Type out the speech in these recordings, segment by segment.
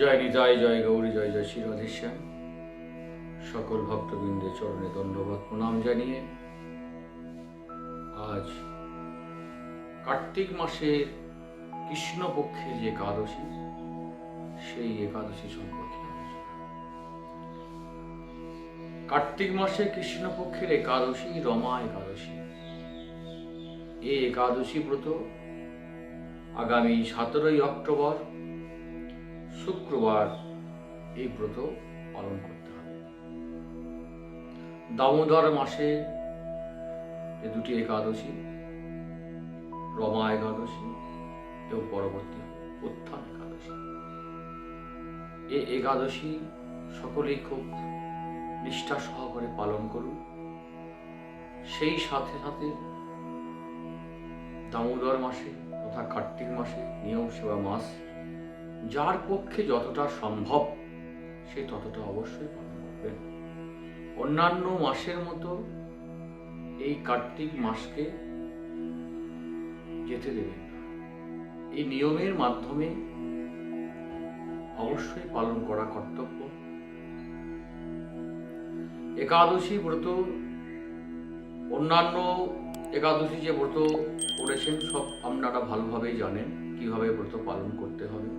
জয় নিতাই জয় গৌরী, জয় জয় শ্রী রাধেশ্যাম। সকল ভক্তবৃন্দের চরণে দণ্ডবাদ প্রণাম জানিয়ে আজ কার্তিক মাসের কৃষ্ণপক্ষের যে একাদশী, সেই একাদশী সম্পর্কে কার্তিক মাসে কৃষ্ণপক্ষের একাদশী, রমা একাদশী। এই একাদশী ব্রত আগামী সতেরোই অক্টোবর শুক্রবার এই ব্রত পালন করতে হবে দামোদর মাসে যে দুটি একাদশী, রমা একাদশী এবং পরবর্তী উত্থান একাদশী। এই একাদশী সকলেই খুব নিষ্ঠা সহকারে পালন করুন। সেই সাথে সাথে দামোদর মাসে তথা কার্তিক মাসে নিয়ম সেবা মাস যার পক্ষে যতটা সম্ভব, সে ততটা অবশ্যই পালন করবেন অন্যান্য মাসের মতো এই কার্তিক মাসকে যেতে দেবেন না। এই নিয়মের মাধ্যমে অবশ্যই পালন করা কর্তব্য। একাদশী ব্রত, অন্যান্য একাদশী যে ব্রত করেছেন, সব আপনারা ভালোভাবেই জানেন কীভাবে ব্রত পালন করতে হবে।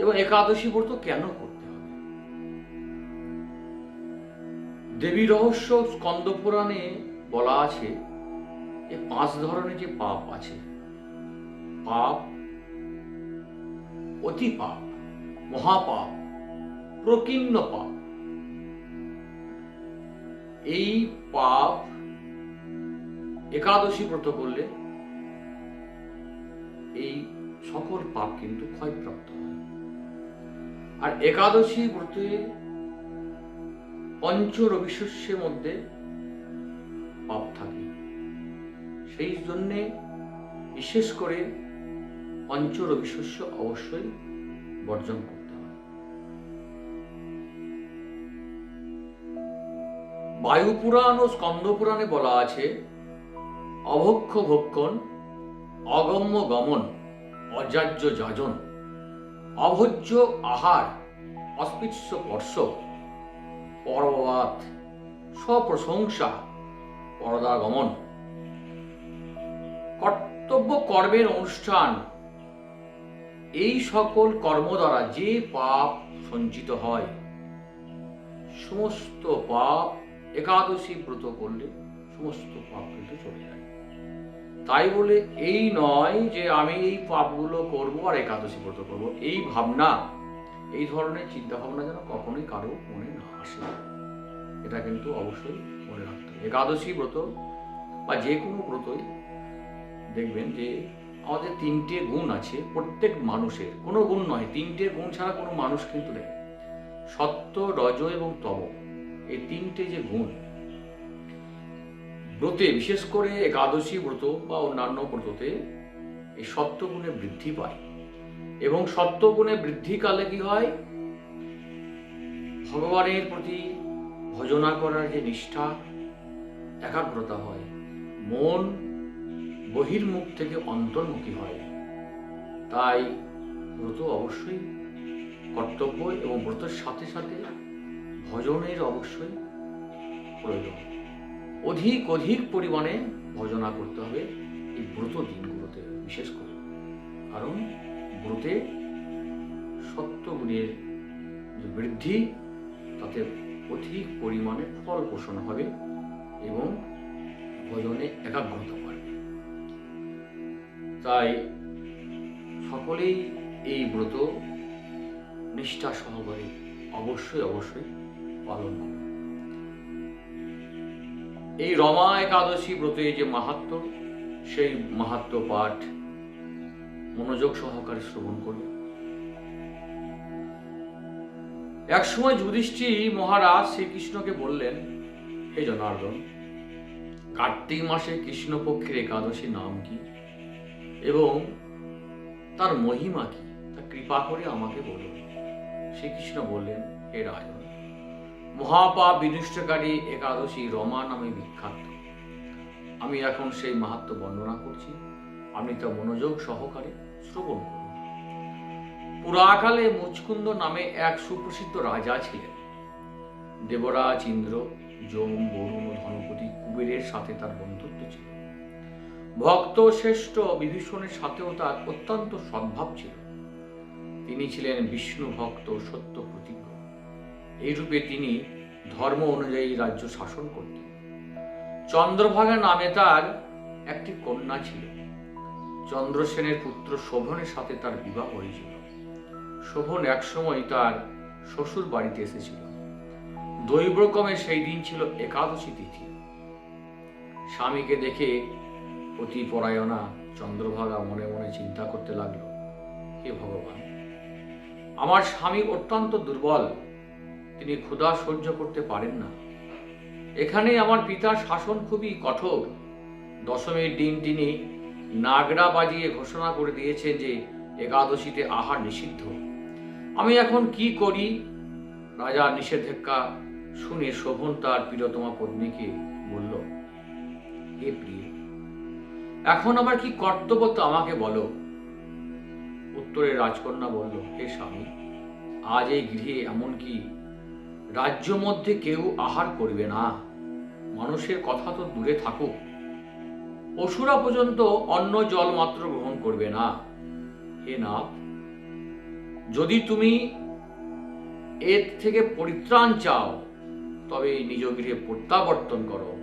এবং একাদশী ব্রত কেন করতে হবে? দেবী রহস্য স্কন্দ পুরাণে বলা আছে যে পাঁচ ধরনের যে পাপ আছে, পাপ, অতি পাপ, মহাপাপ, প্রকীর্ণ পাপ, এই পাপ একাদশী ব্রত করলে এই সকল পাপ কিন্তু ক্ষয়প্রাপ্ত হয়। আর একাদশী ব্রতে পঞ্চ রবিশস্যের মধ্যে পাপ থাকে। সেই জন্যে বিশেষ করে পঞ্চ রবিশস্য অবশ্যই বর্জন করতে হয়। বায়ু পুরাণ ও স্কন্দ পুরাণে বলা আছে, অভক্ষ ভক্ষণ, অগম্য গমন অযাজ্য যাজন। অভোজ্য আহার, অস্পৃশ্য স্পর্শ পরবাত, স্বপ্রশংসা, পরদাগমন। কর্তব্য কর্মের অনুষ্ঠান, এই সকল কর্ম দ্বারা যে পাপ সঞ্চিত হয়, সমস্ত পাপ একাদশী ব্রত করলে সমস্ত পাপ কিন্তু চলে যায়। তাই বলে এই নয় যে আমি এই পাপগুলো করব আর একাদশী ব্রত করব। এই ভাবনা, এই ধরনের চিন্তা ভাবনা যেন কখনোই কারও মনে না আসে। এটা কিন্তু অবশ্যই মনে রাখতে হবে। একাদশী ব্রত বা যে কোনো ব্রতই দেখবেন যে আমাদের তিনটে গুণ আছে প্রত্যেক মানুষের। কোনো গুণ নয়, তিনটে গুণ ছাড়া কোনো মানুষ কিন্তু নেই। সত্য, রজ এবং তব। এই তিনটে যে গুণ ব্রতে, বিশেষ করে একাদশী ব্রত বা অন্যান্য ব্রততে এই সত্যগুণে বৃদ্ধি পায়। এবং সত্যগুণে বৃদ্ধিকালে কি হয়? ভগবানের প্রতি ভজনা করার যে নিষ্ঠা, একাগ্রতা হয়। মন বহির্মুখ থেকে অন্তর্মুখী হয়। তাই ব্রত অবশ্যই কর্তব্য এবং ব্রতের সাথে সাথে ভজনের অবশ্যই প্রয়োজন। অধিক অধিক পরিমাণে ভজনা করতে হবে এই ব্রত দিনগুলোতে, বিশেষ করে। কারণ ব্রতে সত্যগুণের যে বৃদ্ধি, তাতে অধিক পরিমাণে ফল পোষণ হবে এবং ভজনে একাগ্রতা বাড়বে। তাই সকলেই এই ব্রত নিষ্ঠা সহকারে অবশ্যই অবশ্যই পালন করবে এই রমা একাদশী ব্রতে যে মাহাত্ম, সেই মাহাত্ম পাঠ মনোযোগ সহকারে শ্রবণ করবে একসময় যুধিষ্ঠি মহারাজ শ্রীকৃষ্ণকে বললেন, হে জনার্দন, কার্তিক মাসে কৃষ্ণপক্ষের একাদশী নাম কি? এবং তার মহিমা কি? তা কৃপা করে আমাকে বলুন। শ্রীকৃষ্ণ বললেন, হে রাজন মহাপাপ বিনষ্টকারী একাদশী রমা নামে বিখ্যাত। আমি এখন সেই মাহাত্ম বর্ণনা করছি। আপনি তা মনোযোগ সহকারে শ্রবণ করুন। পুরাকালে মুচকুন্দ নামে এক সুপ্রসিদ্ধ রাজা ছিলেন। দেবরাজ ইন্দ্র, যম, বরুণ, ধনপতি কুবেরের সাথে তার বন্ধুত্ব ছিল। ভক্ত শ্রেষ্ঠ বিভীষণের সাথেও তার অত্যন্ত সদ্ভাব ছিল। তিনি ছিলেন বিষ্ণু ভক্ত সত্য প্রতিজ্ঞ। এই রূপে তিনি ধর্ম অনুযায়ী রাজ্য শাসন করতেন। চন্দ্রভাগা নামে তার একটি কন্যা ছিল। চন্দ্রসেনের পুত্র শোভনের সাথে তার বিবাহ হয়েছিল। শোভন একসময় তার শ্বশুর বাড়িতে এসেছিল। দৈব্রক্রমে সেই দিন ছিল একাদশী তিথি। স্বামীকে দেখে অতি পরায়ণা চন্দ্রভাগা মনে মনে চিন্তা করতে লাগল, হে ভগবান, আমার স্বামী অত্যন্ত দুর্বল তিনি ক্ষুধা সহ্য করতে পারেন না। এখানে আমার পিতার শাসন খুবই কঠোর। দশমীর দিন তিনি নাগরা বাজিয়ে ঘোষণা করে দিয়েছেন যে একাদশীতে আহার নিষিদ্ধ। আমি এখন কি করি? রাজার নিষেধাজ্ঞা শুনে শোভন তার প্রিয়তমা পত্নীকে বলল, হে প্রিয়, এখন আমার কি কর্তব্য তো আমাকে বলো? উত্তরে রাজকন্যা বলল, হে স্বামী, আজ এই গৃহে এমনকি রাজ্য মধ্যে কেউ আহার করবে না। মানুষের কথা তো দূরে থাকুক। পশুরা পর্যন্ত অন্ন জল মাত্র গ্রহণ করবে না। হে নাথ, যদি তুমি এর থেকে পরিত্রাণ চাও, তবে নিজ গৃহে প্রত্যাবর্তন করো।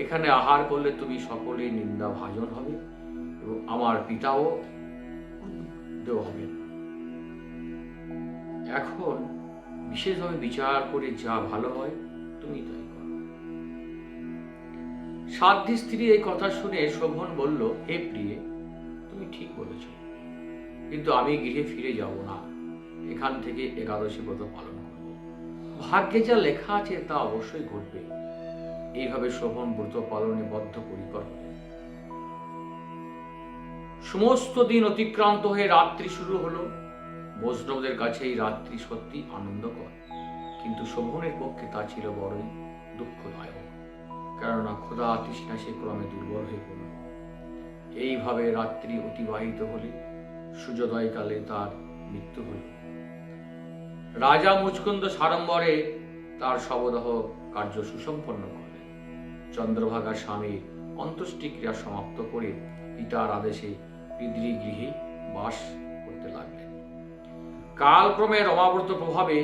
এখানে আহার করলে তুমি সকলেই নিন্দা ভাজন হবে এবং আমার পিতাও দেওয়া হবে। এখন বিশেষভাবে বিচার করে যা ভালো হয়, তুমি তাই করো। সাধ্যী স্ত্রী এই কথা শুনে শোভন বলল, হে প্রিয়ে, তুমি ঠিক বলেছ। কিন্তু আমি গৃহে ফিরে যাব না। এখান থেকে একাদশী ব্রত পালন করব। ভাগ্যে যা লেখা আছে তা অবশ্যই ঘটবে। এইভাবে শোভন ব্রত পালনে বদ্ধ পরিকর সমস্ত দিন অতিক্রান্ত হয়ে রাত্রি শুরু হলো। বৈষ্ণবদের কাছে এই রাত্রি সত্যি আনন্দকর। কিন্তু শোভনের পক্ষে তা ছিল বড়ই দুঃখদায়ক। কেননা ক্ষুধা তৃষ্ণা সে ক্রমে দুর্বল হয়ে পড়ল। এইভাবে রাত্রি অতিবাহিত হলে সূর্যোদয়কালে তার মৃত্যু হল। রাজা মুচকুন্দ সাড়ম্বরে তার শবদাহ কার্য সুসম্পন্ন করলেন। চন্দ্রভাগা স্বামীর অন্ত্যেষ্টি ক্রিয়া সমাপ্ত করে পিতার আদেশে পিতৃগৃহে বাস করতে লাগলেন। কালক্রমে রমাব্রত প্রভাবে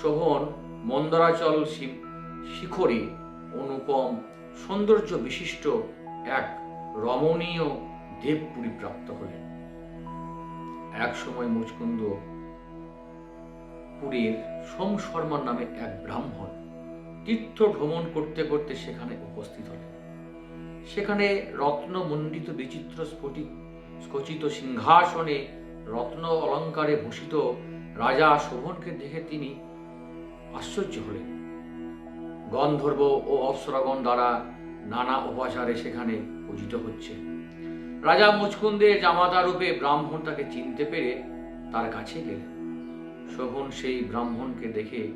শোভন মন্দরাচল শিখরে অনুপম সৌন্দর্য বিশিষ্ট এক রমণীয় দেবপুরী প্রাপ্ত হলেন এক সময় মুচকুন্দ পুরীর সোম শর্মার নামে এক ব্রাহ্মণ তীর্থ ভ্রমণ করতে করতে সেখানে উপস্থিত হলেন সেখানে রত্নমণ্ডিত বিচিত্র স্ফটিক স্খচিত সিংহাসনে রত্ন অলঙ্কারে ভূষিত রাজা শোভনকে দেখে তিনি আশ্চর্য হলেন। গন্ধর্ব ও অপ্সরাগণ দ্বারা নানা উপাচারে সেখানে পূজিত হচ্ছে। রাজা মুচকুন্দের জামাতা রূপে ব্রাহ্মণ তাকে চিনতে পেরে তার কাছে গেলেন। শোভন সেই ব্রাহ্মণকে দেখে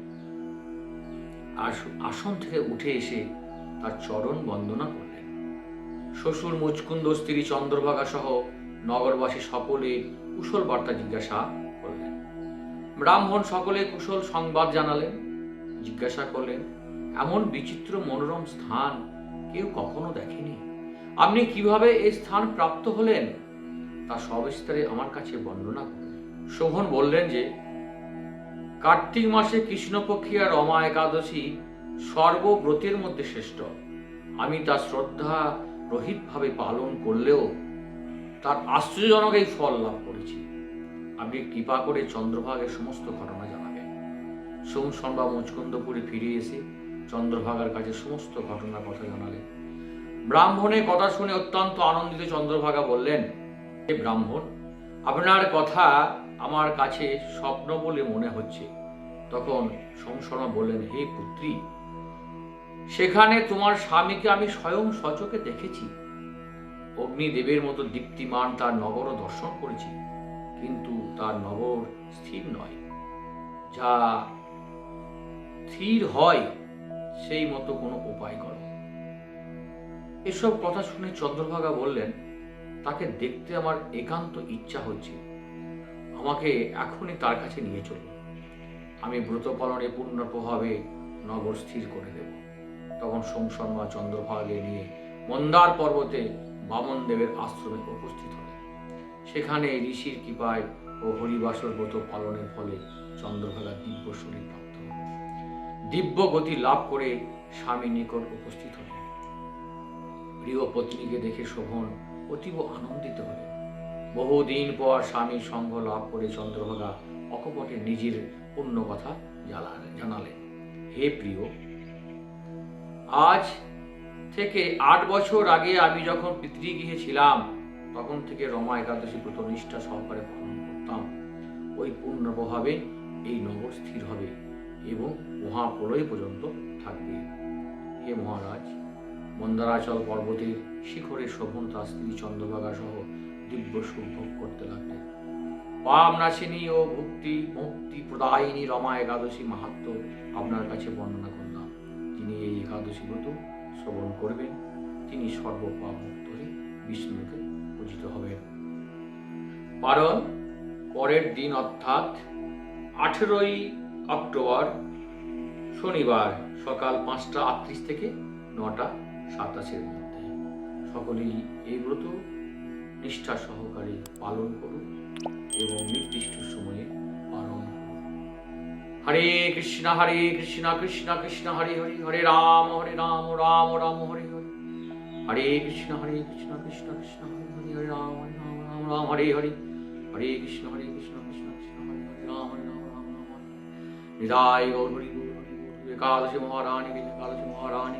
আস- আসন থেকে উঠে এসে তার চরণ বন্দনা করলেন। শ্বশুর মুচকুন্দ স্ত্রী চন্দ্রভাগা সহ নগরবাসী সকলে কুশল বার্তা জিজ্ঞাসা করলেন। ব্রাহ্মণ সকলে কুশল সংবাদ জানালেন, জিজ্ঞাসা করলেন, এমন বিচিত্র মনোরম স্থান কেউ কখনো দেখেনি? আপনি কীভাবে এই স্থান প্রাপ্ত হলেন? তা সবিস্তারে আমার কাছে বর্ণনা করুন শোভন বললেন যে, কার্তিক মাসে কৃষ্ণপক্ষী আর রমা একাদশী সর্বব্রতের মধ্যে শ্রেষ্ঠ। আমি তা শ্রদ্ধা রহিতভাবে পালন করলেও তার আশ্চর্যজনক এই ফল লাভ করেছি। আপনি কৃপা করে চন্দ্রভাগের সমস্ত ঘটনা জানাবেন। সোম সন্ধ্যা মুচকুন্দপুরে ফিরে এসে চন্দ্রভাগার কাছে সমস্ত ঘটনার কথা জানালেন। ব্রাহ্মণের কথা শুনে অত্যন্ত আনন্দিত চন্দ্রভাগা বললেন, হে ব্রাহ্মণ, আপনার কথা আমার কাছে স্বপ্ন বলে মনে হচ্ছে। তখন সোমশর্মা বললেন, হে পুত্রী, সেখানে তোমার স্বামীকে আমি স্বয়ং সচকে দেখেছি। অগ্নিদেবের মতো দীপ্তিমান তার নগর দর্শন করেছি, কিন্তু তার নগর স্থির নয়। যা স্থির হয়, সেই মতো কোনো উপায় করো। এসব কথা শুনে চন্দ্রভাগা বললেন, তাকে দেখতে আমার একান্ত ইচ্ছা হচ্ছে। আমাকে এখনই তার কাছে নিয়ে চলুন। আমি ব্রত পালনে পূর্ণ প্রভাবে নগর স্থির করে দেব। তখন সোমশর্মা চন্দ্রভাগে নিয়ে মন্দার পর্বতে বামন দেবের আশ্রমে উপস্থিত হলেন। সেখানে ঋষির কৃপায় ও হরিবাসর ব্রত পালনের ফলে চন্দ্রভাগা দিব্য শরীর প্রাপ্ত দিব্য গতি লাভ করে স্বামী নিকট উপস্থিত হলেন। প্রিয় পত্নীকে দেখে শোভন অতীব আনন্দিত হলেন। বহুদিন পর স্বামীর সঙ্গ লাভ করে চন্দ্রভাগা অকপটে নিজের পূর্ণ কথা জানালেন। হে প্রিয়, আজ থেকে আট বছর আগে আমি যখন পিতৃগৃহে ছিলাম, তখন থেকে রমা একাদশী ব্রত নিষ্ঠা সহকারে পালন করতাম। ওই পূর্ণ প্রভাবে এই নগর স্থির হবে এবং মহাপ্রলয় পর্যন্ত থাকবে। হে মহারাজ, মন্দারাচল পর্বতের শিখরে শোভন তার স্ত্রী চন্দ্রভাগা সহ দিব্য সুখ করতে লাগলেন। পাপ নাশিনী ও ভক্তি, মুক্তি প্রদায়িনী রমা একাদশী মাহাত্ম আপনার কাছে বর্ণনা করলাম। যিনি এই একাদশী ব্রত শ্রবণ করবেন, তিনি সর্বপাপ মুক্ত হয়ে বিষ্ণুকে পূজিত হবেন। কারণ পরের দিন অর্থাৎ আঠেরোই অক্টোবর, শনিবার সকাল পাঁচটা আটত্রিশ থেকে নটা সাতাশের মধ্যে। সকলেই এই ব্রত নিষ্ঠা সহকারে পালন করুন এবং নির্দিষ্ট সময়ে হরে কৃষ্ণ হরে কৃষ্ণ কৃষ্ণ কৃষ্ণ, হরে হরে হরে রাম হরে রাম রাম রাম, হরে হরে। হরে কৃষ্ণ হরে কৃষ্ণ কৃষ্ণ কৃষ্ণ, হরে হরে হরে রাম হরে রাম রাম রাম হরে হরে। হরে কৃষ্ণ হরে কৃষ্ণ কৃষ্ণ কৃষ্ণ, হরে হরে, রাম হরে রাম রাম রাম, হরে নিতাই গৌর হরি গৌর হরি গৌর। একাদশী মহারানী একাদশী মহারানী